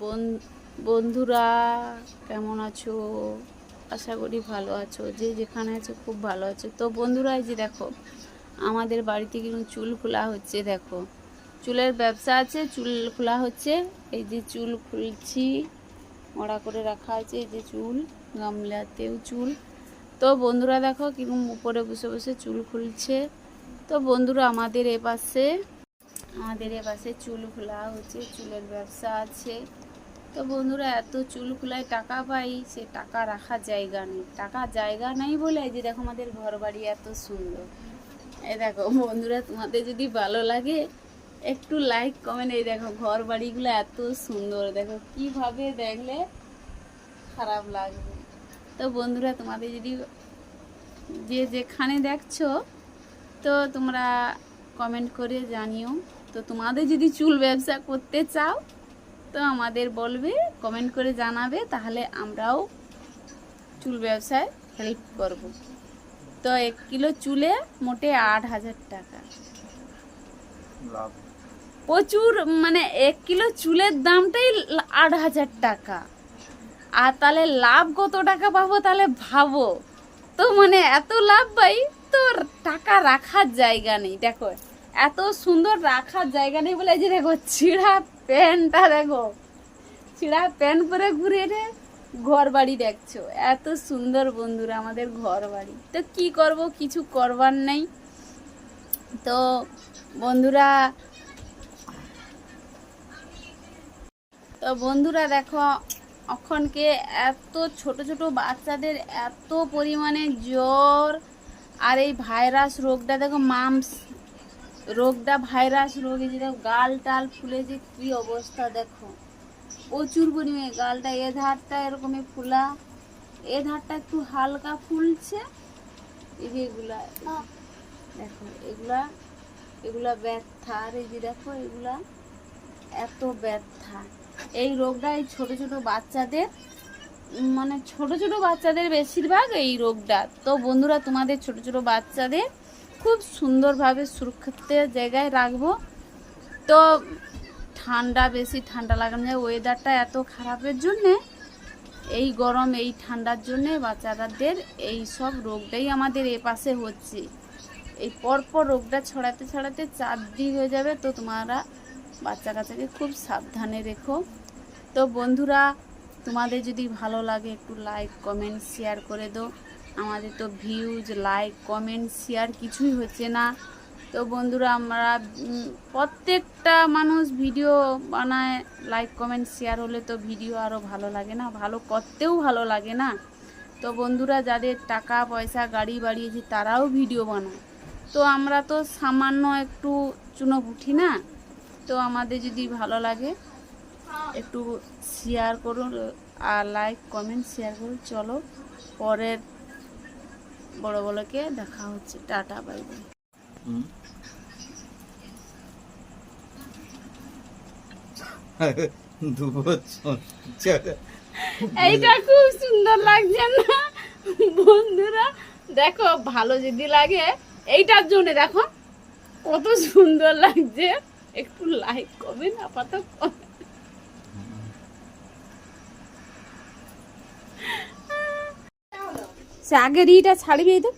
বন- বন্ধুরা, কেমন আছো? আশা করি ভালো আছো। যে যেখানে আছো, খুব ভালো আছো। তো বন্ধুরা, এই যে দেখো, আমাদের বাড়িতে কিন্তু চুল খোলা হচ্ছে, দেখো। চুলের ব্যবসা আছে, চুল খোলা হচ্ছে। এই যে চুল খুলছি, মড়া করে রাখা আছে, এই যে চুল, গামলাতেও চুল। তো বন্ধুরা, দেখো কীরকম উপরে বসে বসে চুল খুলছে। তো বন্ধুরা, আমাদের এ পাশে আমাদের এ পাশে চুল খোলা হচ্ছে, চুলের ব্যবসা আছে। তো বন্ধুরা, এত চুল খোলায় টাকা পাই, সে টাকা রাখার জায়গা নেই। টাকা জায়গা নাই বলে যে দেখো আমাদের ঘর বাড়ি এত সুন্দর। এই দেখো বন্ধুরা, তোমাদের যদি ভালো লাগে, একটু লাইক কমেন্ট এই দেখো ঘর বাড়িগুলো এত সুন্দর। দেখো কীভাবে দেখলে খারাপ লাগবে। তো বন্ধুরা, তোমাদের যদি যে যেখানে দেখছ, তো তোমরা কমেন্ট করে জানিও। তো তোমাদের যদি চুল ব্যবসা করতে চাও, তো আমাদের বলবে কমেন্ট করে জানাবে, তাহলে আমরাও চুল ব্যবসায় হেল্প করব। তো এক কিলো চুলে মোটে আট হাজার টাকা। প্রচুর মানে এক কিলো চুলের দামটাই আট হাজার টাকা। আর তাহলে লাভ কত টাকা পাবো তাহলে ভাবো। তো মানে এত লাভ পাই তো টাকা রাখার জায়গা নেই, দেখো। এত সুন্দর রাখার জায়গা নেই বলে যে দেখো, ছিঁড়া প্যান্টটা দেখো। ছিঁড়া প্যান্ট পরে ঘুরে রে ঘর বাড়ি দেখছ। এত সুন্দর বন্ধুরা আমাদের ঘর বাড়ি তো কি করব, কিছু করবার নেই। তো বন্ধুরা তো বন্ধুরা দেখো এখনকে এত ছোট ছোট বাচ্চাদের এত পরিমাণে জ্বর আর এই ভাইরাস রোগটা দেখো, মামস রোগটা ভাইরাস রোগ এই যে দেখো গাল টাল ফুলে যে কি অবস্থা দেখো। প্রচুর পরিমাণে গালটা এ ধারটা এরকমই ফুলা। এ ধারটা একটু হালকা ফুলছে। এই যে এগুলা। দেখো এগুলা এগুলা ব্যথা। আর এই যে দেখো এগুলা এত ব্যথা। এই রোগটা এই ছোটো ছোটো বাচ্চাদের মানে ছোট ছোট বাচ্চাদের বেশিরভাগ এই রোগটা। তো বন্ধুরা তোমাদের ছোট ছোট বাচ্চাদের খুব সুন্দরভাবে সুরক্ষিত জায়গায় রাখব। তো ঠান্ডা, বেশি ঠান্ডা লাগানো যায়। ওয়েদারটা এত খারাপের জন্যে, এই গরম, এই ঠান্ডার জন্যে বাচ্চাদের এই সব রোগটাই আমাদের এ পাশে হচ্ছে। এই পরপর রোগটা ছড়াতে ছড়াতে চারদিক হয়ে যাবে। তো তোমরা বাচ্চা কাচ্চাকে খুব সাবধানে রেখো। তো বন্ধুরা, তোমাদের যদি ভালো লাগে একটু লাইক কমেন্ট শেয়ার করে দাও। আমাদের তো ভিউজ লাইক কমেন্ট শেয়ার কিছুই হচ্ছে না। তো বন্ধুরা, আমরা প্রত্যেকটা মানুষ ভিডিও বানায় লাইক কমেন্ট শেয়ার হলে তো ভিডিও আরও ভালো লাগে না, ভালো করতেও ভালো লাগে না। তো বন্ধুরা, যাদের টাকা, পয়সা, গাড়ি বাড়িয়েছে তারাও ভিডিও বানায়। তো আমরা তো সামান্য একটু চুনো উঠি না? তো আমাদের যদি ভালো লাগে, একটু শেয়ার করুন, আর লাইক কমেন্ট শেয়ার করুন। চলো, পরের বড় বড়কে দেখা হচ্ছে। Tata bye bye. দু এইটা খুব সুন্দর লাগছে না? বন্ধুরা দেখো ভালো যদি লাগে এইটার জন্য দেখো কত সুন্দর লাগছে। একটু লাইক কমেন্ট আপাতত। Comment। রিটা আগের ইটা ছাড়বি এই তো